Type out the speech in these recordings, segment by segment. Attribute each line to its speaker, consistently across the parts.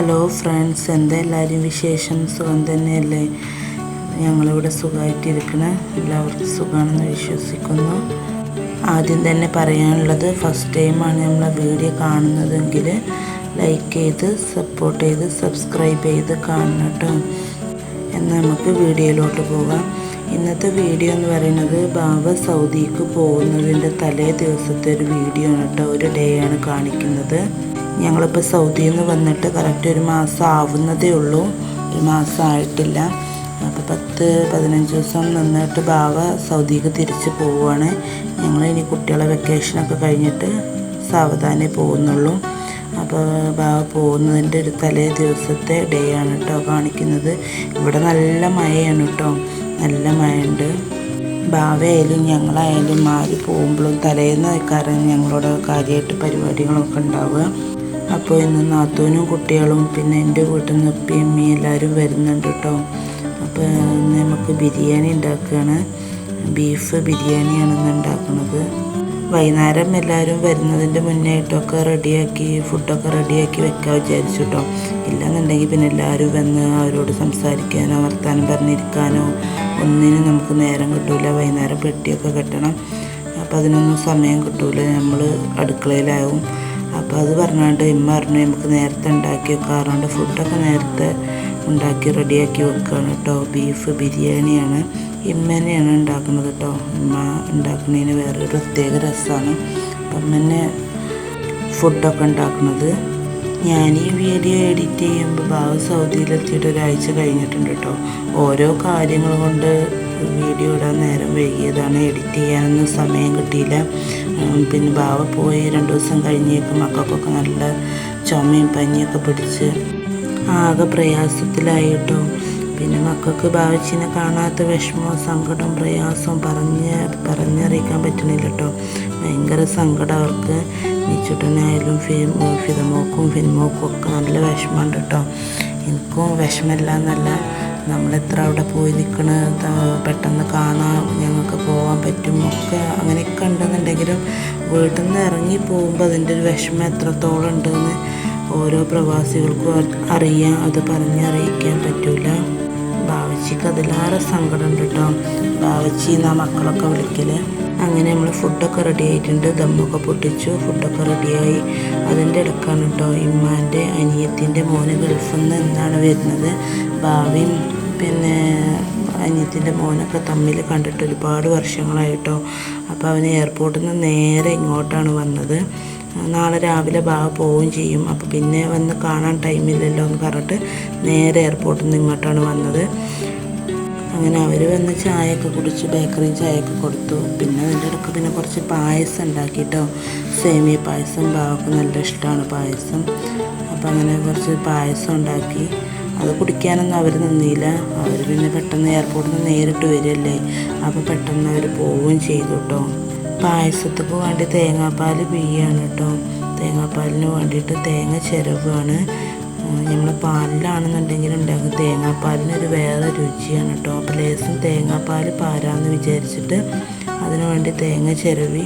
Speaker 1: Hello friends എന്തെല്ലാവരും വിശേഷം? സുഖം തന്നെയല്ലേ? ഞങ്ങളിവിടെ സുഖമായിട്ടിരിക്കണ. എല്ലാവർക്കും സുഖമാണെന്ന് വിശ്വസിക്കുന്നു. ആദ്യം തന്നെ പറയാനുള്ളത് ഫസ്റ്റ് ടൈമാണ് നമ്മൾ വീഡിയോ കാണുന്നതെങ്കിൽ ലൈക്ക് ചെയ്ത് സപ്പോർട്ട് ചെയ്ത് സബ്സ്ക്രൈബ് ചെയ്ത് കാണണം കേട്ടോ. എന്നാൽ നമുക്ക് വീഡിയോയിലോട്ട് പോകാം. ഇന്നത്തെ വീഡിയോ എന്ന് പറയുന്നത് ബാബ സൗദിക്ക് പോകുന്നതിന്റെ തലേ ദിവസത്തെ ഒരു വീഡിയോ ആണ് കേട്ടോ. ഒരു ഡേ ആണ് കാണിക്കുന്നത്. ഞങ്ങളിപ്പോൾ സൗദിയിൽ നിന്ന് വന്നിട്ട് കറക്റ്റ് ഒരു മാസം ആവുന്നതേ ഉള്ളൂ. ഒരു മാസം ആയിട്ടില്ല. അപ്പോൾ പത്ത് പതിനഞ്ച് ദിവസം നിന്നിട്ട് ബാവ സൗദിക്ക് തിരിച്ച് പോവുകയാണ് ഞങ്ങൾ ഇനി കുട്ടികളെ വെക്കേഷനൊക്കെ കഴിഞ്ഞിട്ട് സാവധാനേ പോകുന്നുള്ളൂ. അപ്പോൾ ബാവ പോകുന്നതിന്റെ ഒരു തലേ ദിവസത്തെ ഡേ ആണ് കേട്ടോ കാണിക്കുന്നത്. ഇവിടെ നല്ല മഴയാണ് കേട്ടോ നല്ല മഴയുണ്ട്. ബാവയായാലും ഞങ്ങളായാലും മാറി പോകുമ്പോഴും തലേന്ന് കാരണം ഞങ്ങളോട് കാര്യമായിട്ട് പരിപാടികളൊക്കെ ഉണ്ടാവുക. അപ്പോൾ ഇന്ന് നാത്തൂനും കുട്ടികളും പിന്നെ എന്റെ വീട്ടിൽ നിന്ന് ഉപ്പയും എല്ലാവരും വരുന്നുണ്ട് കേട്ടോ. അപ്പോൾ നമുക്ക് ബിരിയാണി ഉണ്ടാക്കുകയാണ്. ബീഫ് ബിരിയാണിയാണ് ഇന്ന് ഉണ്ടാക്കുന്നത്. വൈകുന്നേരം എല്ലാവരും വരുന്നതിന്റെ മുന്നേ ആയിട്ടൊക്കെ റെഡിയാക്കി ഫുഡൊക്കെ റെഡിയാക്കി വെക്കാൻ വിചാരിച്ചു കേട്ടോ. ഇല്ലാന്നുണ്ടെങ്കിൽ പിന്നെ എല്ലാവരും വന്ന് അവരോട് സംസാരിക്കാനോ വർത്താനം പറഞ്ഞിരിക്കാനോ ഒന്നിനും നമുക്ക് നേരം കിട്ടൂല. വൈകുന്നേരം പെട്ടിയൊക്കെ കെട്ടണം. അപ്പോൾ അതിനൊന്നും സമയം കിട്ടൂല. നമ്മൾ അടുക്കളയിലാവും. അപ്പോൾ അത് പറഞ്ഞുകൊണ്ട് ഇമ്മ പറഞ്ഞു നമുക്ക് നേരത്തെ ഉണ്ടാക്കി വെക്കാറുണ്ട് ഫുഡൊക്കെ നേരത്തെ ഉണ്ടാക്കി റെഡിയാക്കി വെക്കുകയാണ് കേട്ടോ ബീഫ് ബിരിയാണിയാണ്. ഇമ്മ തന്നെയാണ് ഉണ്ടാക്കുന്നത് കേട്ടോ ഇമ്മ ഉണ്ടാക്കുന്നതിന് വേറൊരു പ്രത്യേക രസമാണ് അപ്പം തന്നെ ഫുഡൊക്കെ ഉണ്ടാക്കുന്നത്. ഞാൻ ഈ വീഡിയോ എഡിറ്റ് ചെയ്യുമ്പോൾ ബാബു സൗദിയിലെത്തിയിട്ട് ഒരാഴ്ച കഴിഞ്ഞിട്ടുണ്ട് കേട്ടോ ഓരോ കാര്യങ്ങൾ കൊണ്ട് വീഡിയോ ഇടാൻ നേരം വൈകിയതാണ്. എഡിറ്റ് ചെയ്യാനൊന്നും സമയം കിട്ടിയില്ല. പിന്നെ ബാവ പോയി രണ്ട് ദിവസം കഴിഞ്ഞേക്ക് മക്കൾക്കൊക്കെ നല്ല ചുമയും പനിയൊക്കെ പിടിച്ച് ആകെ പ്രയാസത്തിലായിട്ടോ. പിന്നെ മക്കൾക്ക് ബാവച്ചിനെ കാണാത്ത വിഷമവും സങ്കടവും പ്രയാസവും പറഞ്ഞ് പറഞ്ഞറിയിക്കാൻ പറ്റണില്ല കേട്ടോ ഭയങ്കര സങ്കടം അവർക്ക്. നിച്ചുട്ടനായാലും ഫി ഫിതമോക്കും ഫിൻമോക്കും ഒക്കെ നല്ല വിഷമമുണ്ട് കേട്ടോ. എനിക്കും വിഷമമില്ല എന്നല്ല. നമ്മളെത്ര അവിടെ പോയി നിൽക്കണ പെട്ടെന്ന് കാണാം ഞങ്ങൾക്ക് പോകാൻ പറ്റും ഒക്കെ അങ്ങനെയൊക്കെ ഉണ്ടെന്നുണ്ടെങ്കിലും വീട്ടിൽ നിന്ന് ഇറങ്ങി പോകുമ്പോൾ അതിന്റെ ഒരു വിഷമം എത്രത്തോളം ഉണ്ടെന്ന് ഓരോ പ്രവാസികൾക്കും അറിയാം അത് പറഞ്ഞറിയിക്കാൻ പറ്റൂല. ബാവച്ചിക്ക് അതിലേറെ സങ്കടം ഉണ്ട് കേട്ടോ. ബാവച്ചി എന്നാ മക്കളൊക്കെ വിളിക്കൽ അങ്ങനെ നമ്മൾ ഫുഡൊക്കെ റെഡി ആയിട്ടുണ്ട്. ദമ്മൊക്കെ പൊട്ടിച്ചു ഫുഡൊക്കെ റെഡിയായി അതിന്റെ ഇടക്കാണ് കേട്ടോ ഇമ്മാന്റെ അനിയത്തിന്റെ മോന് ഗൾഫിൽ നിന്ന് എന്നാണ് വരുന്നത്. ഭാവിയും പിന്നെ അനിയത്തിന്റെ മോനൊക്കെ തമ്മിൽ കണ്ടിട്ട് ഒരുപാട് വർഷങ്ങളായിട്ടോ അപ്പോൾ അവൻ എയർപോർട്ടിൽ നിന്ന് നേരെ ഇങ്ങോട്ടാണ് വന്നത്. നാളെ രാവിലെ ബാബ പോവുകയും ചെയ്യും. അപ്പോൾ പിന്നെ വന്ന് കാണാൻ ടൈമില്ലല്ലോ എന്ന് പറഞ്ഞിട്ട് നേരെ എയർപോർട്ടിൽ നിന്ന് ഇങ്ങോട്ടാണ് വന്നത്. അങ്ങനെ അവർ വന്ന് ചായയൊക്കെ കുടിച്ച് ബേക്കറി ചായയൊക്കെ കൊടുത്തു. പിന്നെ അതിന്റെ ഇടയ്ക്ക് പിന്നെ കുറച്ച് പായസം ഉണ്ടാക്കിയിട്ടോ സേമിയ പായസം ബാവക്ക് നല്ല ഇഷ്ടമാണ് പായസം. അപ്പോൾ അങ്ങനെ കുറച്ച് പായസം ഉണ്ടാക്കി. അത് കുടിക്കാനൊന്നും അവർ നിന്നില്ല. അവർ പിന്നെ പെട്ടെന്ന് എയർപോർട്ടിൽ നിന്ന് നേരിട്ട് വരികയല്ലേ. അപ്പോൾ പെട്ടെന്ന് അവർ പോവുകയും ചെയ്തു കേട്ടോ പായസത്തിന് വേണ്ടി തേങ്ങാപ്പാൽ പിയ്യാണ് കേട്ടോ തേങ്ങാപ്പാലിന് വേണ്ടിയിട്ട് തേങ്ങ ചിരവാണ് നമ്മൾ പാലിലാണെന്നുണ്ടെങ്കിൽ ഉണ്ടാക്കും. തേങ്ങാപ്പാലിനൊരു വേറെ രുചിയാണ് കേട്ടോ. അപ്പോൾ ലേസും തേങ്ങാപ്പാൽ പാരാന്ന് വിചാരിച്ചിട്ട് അതിനു വേണ്ടി തേങ്ങ ചിരവി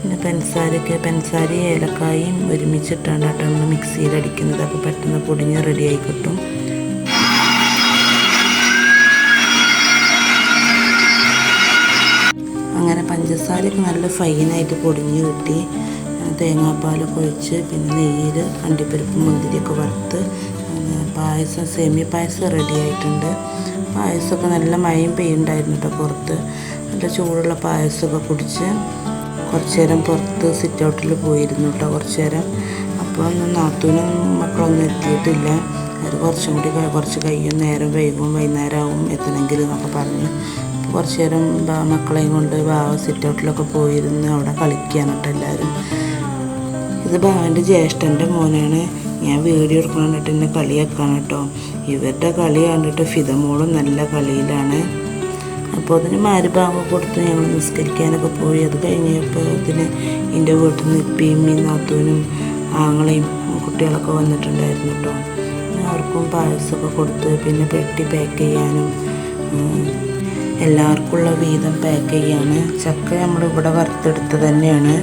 Speaker 1: പിന്നെ പഞ്ചസാരയൊക്കെ പെൻസാരി ഏലക്കായും ഒരുമിച്ചിട്ടാണ് കേട്ടോ നമ്മൾ മിക്സിയിൽ അടിക്കുന്നത്. അപ്പോൾ പെട്ടെന്ന് പൊടിഞ്ഞ് റെഡിയായി കിട്ടും. അങ്ങനെ പഞ്ചസാരയൊക്കെ നല്ല ഫൈനായിട്ട് പൊടിഞ്ഞ് കിട്ടി. തേങ്ങാപ്പാലൊക്കെ കുഴിച്ച് പിന്നെ നെയ്യിൽ അണ്ടിപ്പരിപ്പ് മുന്തിരിയൊക്കെ വറുത്ത് പായസം സേമിയ പായസം റെഡി ആയിട്ടുണ്ട്. പായസമൊക്കെ നല്ല മഴയും പെയ്യുണ്ടായിരുന്നു കേട്ടോ പുറത്ത്. നല്ല ചൂടുള്ള പായസമൊക്കെ കുടിച്ച് കുറച്ച് നേരം പുറത്ത് സിറ്റ് ഔട്ടിൽ പോയിരുന്നു കേട്ടോ കുറച്ച് നേരം. അപ്പോൾ നാത്തൂനും മക്കളൊന്നും എത്തിയിട്ടില്ല. അവർ കുറച്ചും കൂടി കുറച്ച് കഴിയും. നേരം വൈകും വൈകുന്നേരം ആവും എത്തണമെങ്കിൽ എന്നൊക്കെ പറഞ്ഞു. കുറച്ച് നേരം മക്കളെയും കൊണ്ട് സിറ്റ് ഔട്ടിലൊക്കെ പോയിരുന്ന് അവിടെ കളിക്കുകയാണ് കേട്ടോ എല്ലാവരും. ഇത് ഭാവന്റെ ജ്യേഷ്ഠന്റെ മോനാണ്. ഞാൻ വീഡിയോ എടുക്കണം കണ്ടിട്ട് എന്നെ കളിയാക്കാണ് കേട്ടോ. ഇവരുടെ കളി കണ്ടിട്ട് ഫിതമോളും നല്ല കളിയിലാണ്. അപ്പോൾ അതിന് മാരുഭാഗം കൊടുത്ത് ഞങ്ങൾ നിസ്കരിക്കാനൊക്കെ പോയി. അത് കഴിഞ്ഞപ്പോൾ ഇതിന് എന്റെ വീട്ടിൽ നിന്ന് ഇപ്പിയും നാത്തൂനും ആങ്ങളെയും കുട്ടികളൊക്കെ വന്നിട്ടുണ്ടായിരുന്നു കേട്ടോ. അവർക്കും പായസമൊക്കെ കൊടുത്ത് പിന്നെ പെട്ടി പാക്ക് ചെയ്യാനും എല്ലാവർക്കുള്ള വീതം പാക്ക് ചെയ്യാണ്. ചക്ക നമ്മൾ ഇവിടെ വറുത്തെടുത്ത് തന്നെയാണ്.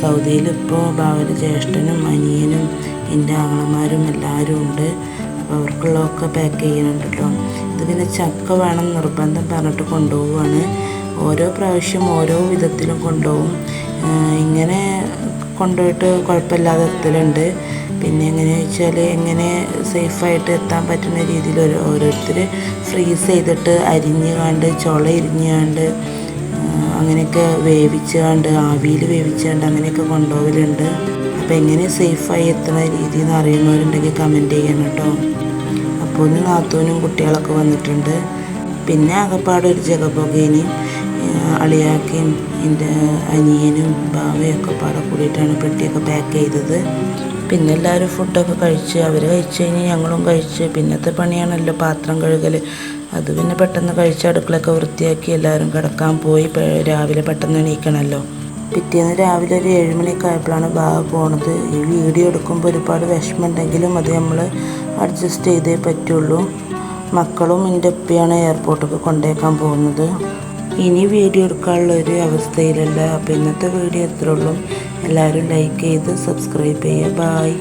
Speaker 1: സൗദിയിൽ ഇപ്പോൾ ഭാവന ജ്യേഷ്ഠനും അനിയനും എന്റെ ആങ്ങളമാരും എല്ലാവരും ഉണ്ട്. അപ്പോൾ അവർക്കുള്ളതൊക്കെ പാക്ക് ചെയ്യുന്നുണ്ട് കേട്ടോ. ഇത് പിന്നെ ചക്ക വേണം നിർബന്ധം പറഞ്ഞിട്ട് കൊണ്ടുപോവുകയാണ്. ഓരോ പ്രാവശ്യം ഓരോ വിധത്തിലും കൊണ്ടുപോകും. ഇങ്ങനെ കൊണ്ടുപോയിട്ട് കുഴപ്പമില്ലാതെ എത്തലുണ്ട് പിന്നെ എങ്ങനെയാ വെച്ചാൽ എങ്ങനെ സേഫായിട്ട് എത്താൻ പറ്റുന്ന രീതിയിൽ ഓരോ ഓരോരുത്തർ ഫ്രീസ് ചെയ്തിട്ട് അരിഞ്ഞ് കണ്ട് ചുള ഇരിഞ്ഞ് കണ്ട് അങ്ങനെയൊക്കെ വേവിച്ചാണ്ട് ആവിയിൽ വേവിച്ചാണ്ട് അങ്ങനെയൊക്കെ കൊണ്ടുപോകലുണ്ട്. അപ്പോൾ എങ്ങനെ സേഫായി എത്തുന്ന രീതി എന്ന് അറിയുന്നവരുണ്ടെങ്കിൽ കമന്റ് ചെയ്യണം കേട്ടോ. അപ്പോൾ ഒന്ന് നാത്തൂനും കുട്ടികളൊക്കെ വന്നിട്ടുണ്ട്. പിന്നെ അകപ്പാട് ഒരു ജഗപുകേനെയും അളിയാക്കിയും എന്റെ അനിയനും ബാവയൊക്കെ പാടെ കൂടിയിട്ടാണ് പെട്ടിയൊക്കെ പാക്ക് ചെയ്തത്. പിന്നെ എല്ലാവരും ഫുഡൊക്കെ കഴിച്ച് അവർ കഴിച്ച് കഴിഞ്ഞ് ഞങ്ങളും കഴിച്ച്. പിന്നത്തെ പണിയാണല്ലോ പാത്രം കഴുകൽ അത് പിന്നെ പെട്ടെന്ന് കഴിച്ച അടുക്കളൊക്കെ വൃത്തിയാക്കി എല്ലാവരും കിടക്കാൻ പോയി. രാവിലെ പെട്ടെന്ന് എണീക്കണമല്ലോ പിറ്റേന്ന് രാവിലെ ഒരു ഏഴുമണിയൊക്കെ ആയപ്പോഴാണ് ബാഗ് പോണത്. ഈ വീഡിയോ എടുക്കുമ്പോൾ ഒരുപാട് വിഷമമുണ്ടെങ്കിലും അത് നമ്മൾ അഡ്ജസ്റ്റ് ചെയ്തേ പറ്റുള്ളൂ. മക്കളും എന്റെ ഉപ്പയാണ് എയർപോർട്ടൊക്കെ കൊണ്ടേക്കാൻ പോകുന്നത്. ഇനി വീഡിയോ എടുക്കാനുള്ള ഒരു അവസ്ഥയിലല്ല. അപ്പോൾ ഇന്നത്തെ വീഡിയോ എത്ര ഉള്ളൂ. എല്ലാവരും ലൈക്ക് ചെയ്ത് സബ്സ്ക്രൈബ് ചെയ്യുക. ബായ്